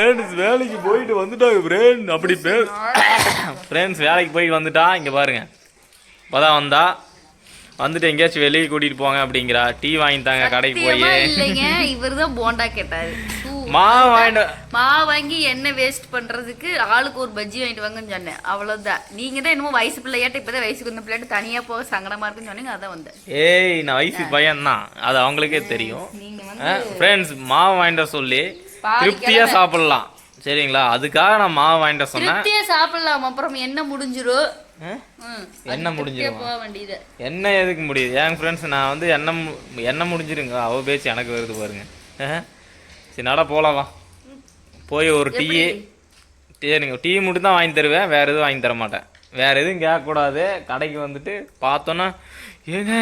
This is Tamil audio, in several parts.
ஃப்ரெண்ட்ஸ் வேலைக்கு போயிட்டு வந்துட்டாங்க ஃப்ரெண்ட் அப்படி பே ஃப்ரெண்ட்ஸ் வேலைக்கு போயிட்டு வந்துட்டா இங்கே பாருங்க. இப்போதான் வந்தா. வந்துட்டு எங்கேயாச்சும் வெளியே கூட்டிட்டு போங்க அப்படிங்கிறா. டீ வாங்கி தாங்க கடைக்கு போய். இல்லைங்க. இவர்தான் போண்டா கேட்டாரு. மாவு வாங்கிட்டு மாவு வாங்கி எண்ணெய் வேஸ்ட் பண்றதுக்கு ஆளுக்கு ஒரு பஜ்ஜி வாங்கிட்டு வாங்கன்னு சொன்னேன். அவ்வளவுதான். நீங்க தான் என்னமோ வயசு பிள்ளையாட்ட இப்பதான் வயசுக்கு வந்த பிள்ளையாட்ட தனியா போக சங்கடமா இருக்குன்னு சொன்னீங்க அதான் வந்தேன். ஏய் நான் வயசு பையன் தான் அது அவங்களுக்கே தெரியும். ஃப்ரெண்ட்ஸ் மாவு வாங்கிட்டு சொல்லி. பாதி திருப்தியா சாப்பிடலாம். சரிங்களா? அதுக்காக நான் மாவு வாங்கிட்டு சொன்னேன். திருப்தியா சாப்பிடலாம். அப்புறம் என்ன முடிஞ்சிரும். என்ன முடிஞ்சிருமா? என்ன எதுக்கு முடியுது? என் ஃப்ரெண்ட்ஸ் நான் வந்து என்ன என்ன முடிஞ்சிருங்க? அவ பேச்சு எனக்கு வருது பாருங்க. சரி நட போலாம் வா. போய் ஒரு டீ. சரிங்க டீ மட்டும் தான் வாங்கி தருவேன். வேற எதுவும் வாங்கி தர மாட்டேன். வேற எதுவும் கேட்கக்கூடாது. கடைக்கு வந்துட்டு பார்த்தோன்னா ஏங்க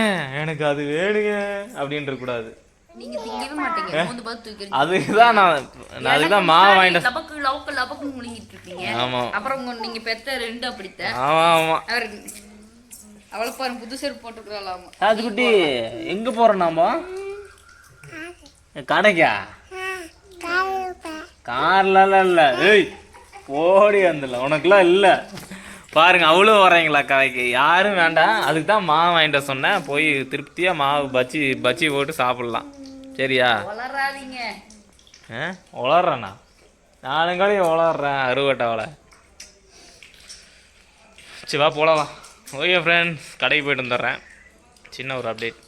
எனக்கு அது வேணுங்க. அப்படின்னு இருக்கக்கூடாது நீங்க திங்கவே மாட்டீங்க. மூந்து பார்த்து தூக்கி அதுக்கு தான் நான் நான் அதுக்கு தான் மாவு வாங்கிட்டு லபக்கு லபக்கு லபக்கு முழுங்கிட்டு இருக்கீங்க ஆமாம் அப்புறம் உங்க நீங்க பெத்த ரெண்டு அப்படித்தான் ஆமாம் ஆமாம் அவர் அவளை பாருங்க புது செருப்பு போட்டுக்கிறாளாமா ராஜுக்குட்டி எங்கே போகிறோம் நாம? கடைக்கா? கார்லாம் இல்லை. ஏய் ஓடி வந்துடல உனக்குலாம் இல்லை. பாருங்க அவ்வளோ வரீங்களா கடைக்கு? யாரும் வேண்டாம். அதுக்கு தான் மாவு வாங்கிட்டு சொன்னேன். போய் திருப்தியாக மாவு பச்சி பச்சி போட்டு சாப்பிட்லாம். சரியா? வளராதீங்க. ஆ? உளறேண்ணா நானும் கடையை உளறேன் அறுவட்டவளை சரி வா போலாம் வா. ஓகே ஃப்ரெண்ட்ஸ் கடைக்கு போயிட்டு வந்துடுறேன். சின்ன ஒரு அப்டேட்